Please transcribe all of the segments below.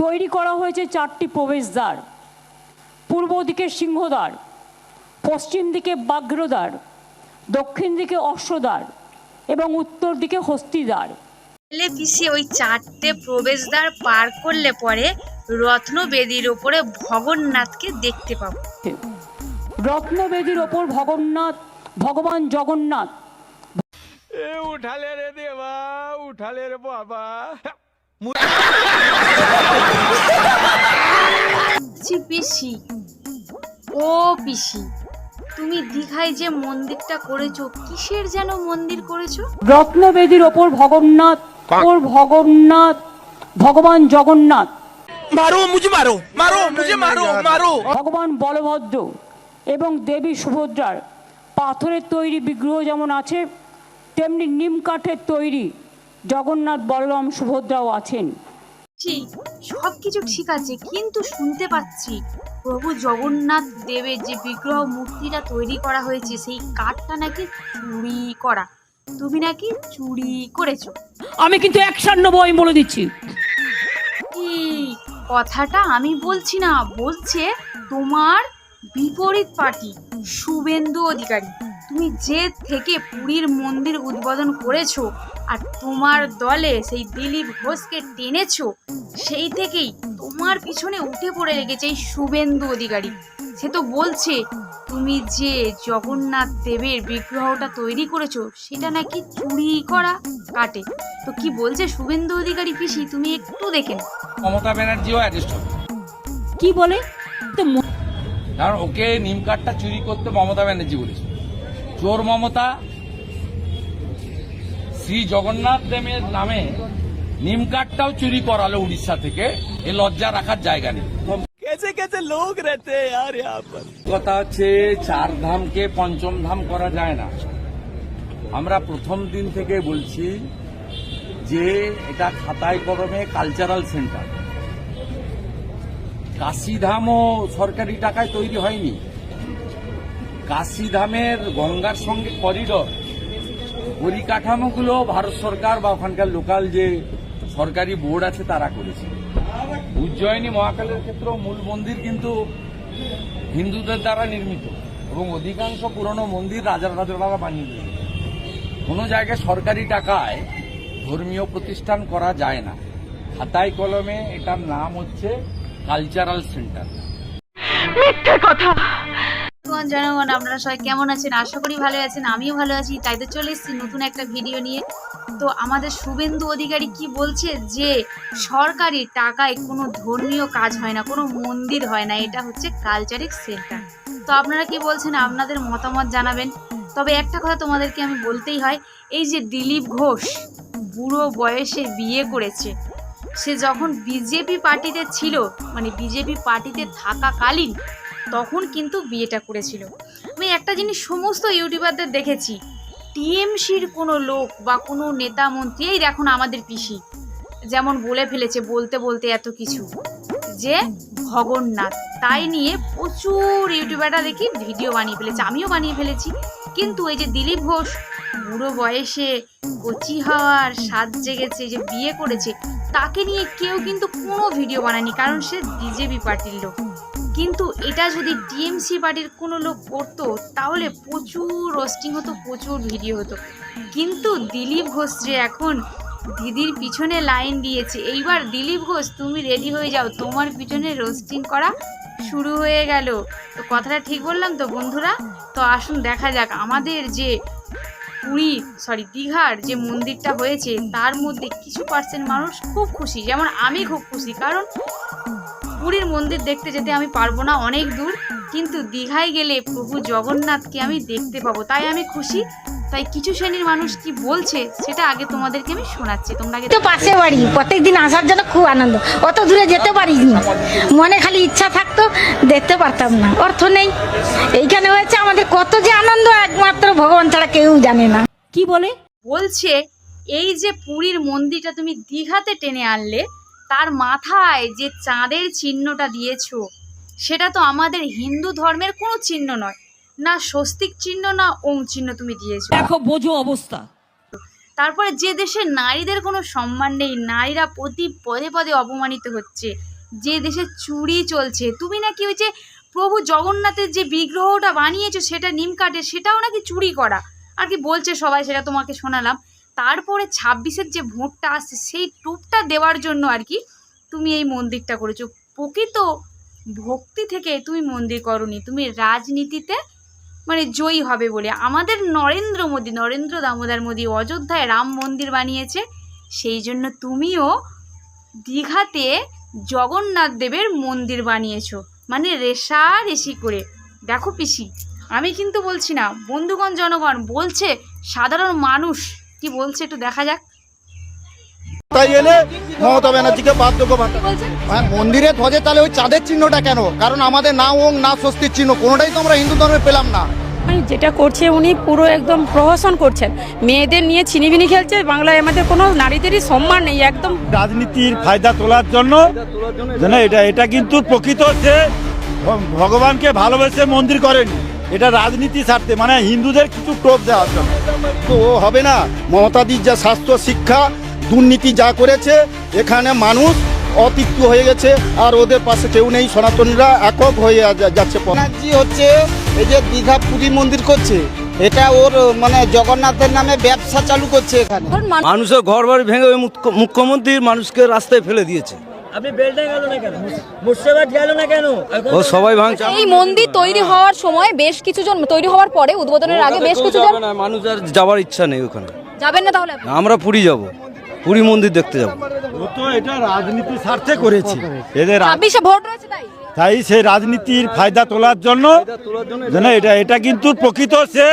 তৈরি করা হয়েছে চারটি প্রবেশদ্বার। পূর্ব দিকে সিংহদ্বার পশ্চিম দিকে বাগ্রদ্বার দক্ষিণ দিকে অশ্বদ্বার এবং উত্তর দিকে হস্তিদ্বার। এলে পিসি ওই চারটে প্রবেশদ্বার পার করলে পরে রত্নবেদির ওপরে ভগন্নাথকে দেখতে পাবো। রত্নবেদির ওপর ভগন্নাথ ভগবান জগন্নাথ। এ উঠালে রে দেবা উঠালে রে বাবা। পিসি। ও পিসি তুমি দীঘায় যে মন্দিরটা করেছ কিসের যেন মন্দির করেছ? রত্নবেদীর ওপর ভগন্নাথ ওপর ভগন্নাথ ভগবান জগন্নাথ। মারো মুঝে মারো মারো মুঝে মারো মারো। ভগবান বলভদ্র এবং দেবী সুভদ্রার পাথরের তৈরি বিগ্রহ যেমন আছে তেমনি নিম কাঠের তৈরি জগন্নাথ বলরাম সুভদ্রাও আছেন। ঠিক সব কিছু ঠিক আছে কিন্তু শুনতে পাচ্ছি প্রভু জগন্নাথ দেবের যে বিগ্রহ মূর্তিটা তৈরি করা হয়েছে সেই কাঠটা নাকি চুরি করা। তুমি নাকি চুরি করেছ। আমি কিন্তু এক সান্ন বই বলে দিচ্ছি। কি? কথাটা আমি বলছি না বলছে তোমার বিপরীত পার্টি শুভেন্দু অধিকারী। তুমি যে থেকে পুরীর মন্দির উদ্বোধন করেছ আর তোমার দলে সেই দিলীপ ঘোষকে টেনেছো সেই থেকেই তোমার পিছনে উঠে পড়ে লেগেছে এই শুভেন্দু অধিকারী। সে তো বলছে তুমি যে জগন্নাথ দেবের বিগ্রহটা তৈরি করেছ সেটা নাকি চুরি করা কাটে। তো কি বলছে শুভেন্দু অধিকারী পিসি তুমি একটু দেখে। মমতা ব্যানার্জিও অ্যারেস্ট হবে। কি বলে? তো কারণ ওকে নিম কার্ডটা চুরি করতে মমতা ব্যানার্জি বলেছে। চোর মমতা শ্রী জগন্নাথ দেবের নামে নিম কার্ডটাও চুরি করালো উড়িষ্যা থেকে। এ লজ্জা রাখার জায়গা নেই। কেছে লোক রেতে কথা হচ্ছে চার ধামকে পঞ্চম ধাম করা যায় না। আমরা প্রথম দিন থেকে বলছি যে এটা খাতায় কলমে কালচারাল সেন্টার কাশিধামও সরকারি টাকায় তৈরি হয়নি। কাশিধামের গঙ্গার সঙ্গে করিডর পরিকাঠামোগুলো ভারত সরকার বা ওখানকার লোকাল যে সরকারি বোর্ড আছে তারা করেছে। উজ্জয়িনী মহাকালের ক্ষেত্রেও মূল মন্দির কিন্তু হিন্দুদের দ্বারা নির্মিত এবং অধিকাংশ পুরনো মন্দির রাজার রাজারা বানিয়ে দিয়েছে। কোনো জায়গায় সরকারি টাকায় ধর্মীয় প্রতিষ্ঠান করা যায় না। খাতায় কলমে এটার নাম হচ্ছে কালচারাল সেন্টার বন্ধুগণ, জনগণ আপনারা সবাই কেমন আছেন? আশা করি ভালো আছেন আমিও ভালো আছি। তাই তো চলে এসেছি নতুন একটা ভিডিও নিয়ে। তো আমাদের শুভেন্দু অধিকারী কি বলছে? যে সরকারি টাকায় কোনো ধর্মীয় কাজ হয় না কোনো মন্দির হয় না এটা হচ্ছে কালচারিক সেন্টার তো আপনারা কি বলছেন? আপনাদের মতামত জানাবেন। তবে একটা কথা তোমাদেরকে আমি বলতেই হয় এই যে দিলীপ ঘোষ বুড়ো বয়সে বিয়ে করেছে সে যখন বিজেপি পার্টিতে ছিল মানে বিজেপি পার্টিতে থাকাকালীন তখন কিন্তু বিয়েটা করেছিল। আমি একটা জিনিস সমস্ত ইউটিউবারদের দেখেছি, টিএমসির কোনো লোক বা কোনো নেতা মন্ত্রী এই দেখো না আমাদের পিসি। যেমন বলে ফেলেছে বলতে বলতে এত কিছু, যে ভগন্নাথ, তাই নিয়ে প্রচুর ইউটিউবাররা দেখি ভিডিও বানিয়ে ফেলেছে, আমিও বানিয়ে ফেলেছি। কিন্তু এই যে দিলীপ ঘোষ, বুড়ো বয়সে কচি হওয়ার স্বাদ জেগেছে, যে বিয়ে করেছে, তাকে নিয়ে কেউ কিন্তু কোনো ভিডিও বানায়নি, কারণ সে বিজেপি পার্টির লোক। কিন্তু এটা যদি টিএমসি পার্টির কোনো লোক করতো, তাহলে প্রচুর রোস্টিং হতো, প্রচুর ভিডিও হতো। কিন্তু দিলীপ ঘোষ যে এখন দিদির পিছনে লাইন দিয়েছে, এইবার দিলীপ ঘোষ, তুমি রেডি হয়ে যাও, তোমার পিছনে রোস্টিং করা শুরু হয়ে গেল। তো কথাটা ঠিক বললাম তো বন্ধুরা? তো আসুন দেখা যাক, আমাদের যে পুরী সরি দীঘার যে মন্দিরটা হয়েছে, তার মধ্যে কিছু পার্সেন্ট মানুষ খুব খুশি। যেমন আমি খুব খুশি, কারণ পুরীর মন্দির দেখতে যেতে আমি পারব না অনেক দূর। কিন্তু দীঘায় গেলে প্রভু জগন্নাথকে আমি দেখতে পাবো তাই আমি খুশি। তাই কিছু শ্রেণির মানুষ কি বলছে সেটা আগে তোমাদেরকে আমি শোনাচ্ছি। তোমরা তো পাশে বাড়ি প্রত্যেকদিন আসার জন্য খুব আনন্দ। অত দূরে যেতে পারিনি। মনে খালি ইচ্ছা থাকতো দেখতে পারতাম না। অর্থ নেই। এইখানে হয়েছে আমাদের কত যে আনন্দ একমাত্র ভগবান ছাড়া কেউ জানে না। কি বলে? বলছে এই যে পুরীর মন্দিরটা তুমি দীঘাতে টেনে আনলে তার মাথায় যে চাঁদের চিহ্নটা দিয়েছ সেটা তো আমাদের হিন্দু ধর্মের কোনো চিহ্ন নয়। না স্বস্তিক চিহ্ন না ওম চিহ্ন তুমি দিয়েছ। দেখো বোঝো অবস্থা। তারপরে যে দেশে নারীদের কোনো সম্মান নেই নারীরা প্রতি পদে পদে অপমানিত হচ্ছে যে দেশে চুরি চলছে তুমি নাকি ওই যে প্রভু জগন্নাথের যে বিগ্রহটা বানিয়েছো সেটা নিম কাটে সেটাও নাকি চুরি করা। আর কি বলছে সবাই সেটা তোমাকে শোনালাম। তারপরে ছাব্বিশের যে ভোটটা আসছে, সেই টুপটা দেওয়ার জন্য আর কি তুমি এই মন্দিরটা করেছ। প্রকৃত ভক্তি থেকে তুমি মন্দির করনি। তুমি রাজনীতিতে মানে জয়ী হবে বলে। আমাদের নরেন্দ্র মোদী, নরেন্দ্র দামোদর মোদী অযোধ্যায় রাম মন্দির বানিয়েছে। সেই জন্য তুমিও দীঘাতে জগন্নাথ দেবের মন্দির বানিয়েছো। মানে রেশারেশি করে। দেখো পিসি, আমি কিন্তু বলছি না, বন্ধুগণ, জনগণ, বলছে সাধারণ মানুষ কি বলছে একটু দেখা যাক। তাই এলে? মমতা ব্যানার্জিকে হ্যাঁ মন্দিরে ধ্বজে তাহলে ওই চাঁদের চিহ্নটা কেন? কারণ আমাদের না ওং না স্বস্তির চিহ্ন কোনোটাই তো আমরা হিন্দু ধর্মে পেলাম না। মানে যেটা করছে উনি পুরো একদম প্রহসন করছেন। মেয়েদের নিয়ে ছিনিবিনি খেলছে বাংলায় আমাদের কোনো নারীদেরই সম্মান নেই একদম। রাজনীতির ফায়দা তোলার জন্য এটা এটা কিন্তু প্রকৃত হচ্ছে ভগবানকে ভালোবেসে মন্দির করেনি। এটা রাজনীতি স্বার্থে মানে হিন্দুদের কিছু টোপ দেওয়ার জন্য তো ও হবে না মমতাদির যা স্বাস্থ্য শিক্ষা দুর্নীতি যা করেছে এখানে মানুষ অতিক্ত হয়ে গেছে আর ওদের পাশে কেউ নেই সনাতনীরা একক হয়ে যাচ্ছে ব্যানার্জি হচ্ছে এই যে দীঘা পুরী মন্দির করছে এটা ওর মানে জগন্নাথের নামে ব্যবসা চালু করছে এখানে। মানুষের ঘর বাড়ি ভেঙে মুখ্যমন্ত্রী মানুষকে রাস্তায় ফেলে দিয়েছে। আপনি বেলটা গেল না কেন? মুর্শিদাবাদ গেল না কেন? ও সবাই ভাঙছে এই মন্দির তৈরি হওয়ার সময় বেশ কিছু জন তৈরি হওয়ার পরে উদ্বোধনের আগে বেশ মানুষ আর যাওয়ার ইচ্ছা নেই ওখানে। যাবেন না তাহলে আমরা পুরী যাব। পুরী মন্দির দেখতে যাব। ও তো এটা রাজনীতির স্বার্থে করেছে। এদের রা- ছাব্বিশে ভোট রয়েছে তাই? তাই সেই রাজনীতির ফায়দা তোলার জন্য যেন এটা এটা কিন্তু প্রকৃত সে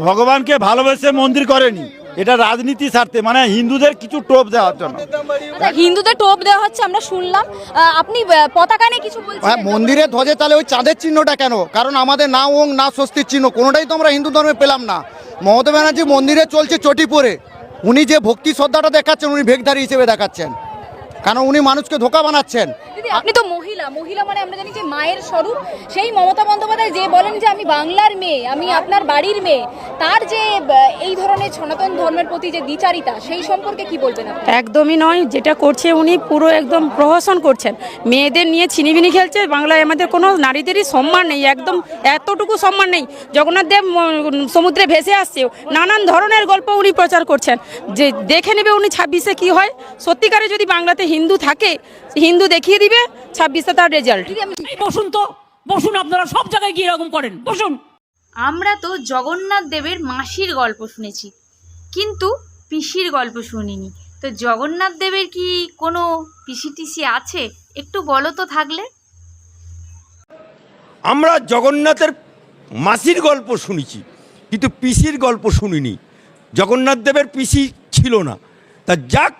ভগবানকে ভালোবেসে মন্দির করেনি। এটা রাজনীতি স্বার্থে মানে হিন্দুদের কিছু টোপ দেওয়ার জন্য। আচ্ছা, হিন্দুদের টোপ দেওয়া হচ্ছে আমরা শুনলাম। আপনি পতাকা নিয়ে কিছু হ্যাঁ মন্দিরে ধ্বজে তাহলে ওই চাঁদের চিহ্নটা কেন? কারণ আমাদের না ওং না স্বস্তির চিহ্ন কোনোটাই তো আমরা হিন্দু ধর্মে পেলাম না। মমতা ব্যানার্জি মন্দিরে চলছে চটি পরে উনি যে ভক্তি শ্রদ্ধাটা দেখাচ্ছেন উনি ভেগধারী হিসেবে দেখাচ্ছেন। কারণ উনি মানুষকে ধোকা বানাচ্ছেন। আপনি তো মহিলা মহিলা মানে আমরা জানি যে মায়ের স্বরূপ, সেই মমতা বন্দ্যোপাধ্যায় যে বলেন যে আমি বাংলার মেয়ে, আমি আপনার বাড়ির মেয়ে, তার যে এই ধরনের সনাতন ধর্মের প্রতি যে দ্বিচারিতা, সেই সম্পর্কে কি বলবেন একদমই নয়, যেটা করছে উনি পুরো একদম প্রহসন করছেন। মেয়েদের নিয়ে ছিনিবিনি খেলছে, বাংলায় আমাদের কোনো নারীদেরই সম্মান নেই, একদম এতটুকু সম্মান নেই। জগন্নাথ দেব সমুদ্রে ভেসে আসছে, নানান ধরনের গল্প উনি প্রচার করছেন। যে, দেখে নেবে উনি ছাব্বিশে কি হয়? সত্যিকারে যদি বাংলাতে হিন্দু থাকে, হিন্দু দেখিয়ে দিবে ছাব্বিশে তার রেজাল্ট বসুন তো বসুন আপনারা সব জায়গায় গিয়ে এরকম করেন বসুন। আমরা তো জগন্নাথ দেবের মাসির গল্প শুনেছি কিন্তু পিসির গল্প শুনিনি। তো জগন্নাথ দেবের কি কোনো পিসি টিসি আছে? একটু বলো তো থাকলে। আমরা জগন্নাথের মাসির গল্প শুনেছি কিন্তু পিসির গল্প শুনিনি। জগন্নাথ দেবের পিসি ছিল না। তা যাক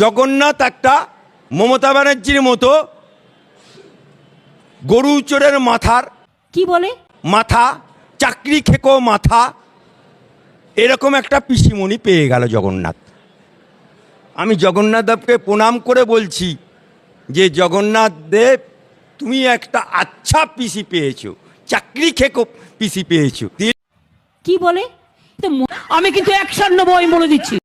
জগন্নাথ একটা মমতা ব্যানার্জির মতো গরু চোরের মাথার কি বলে? মাথা চাকরি খেকো মাথা এরকম একটা পিসিমণি পেয়ে গেল জগন্নাথ। আমি জগন্নাথ দেবকে প্রণাম করে বলছি যে জগন্নাথ দেব তুমি একটা আচ্ছা পিসি পেয়েছ চাকরি খেকো পিসি পেয়েছ। কি বলে? আমি কিন্তু অ্যাকশন নেব আমি বলে দিচ্ছি।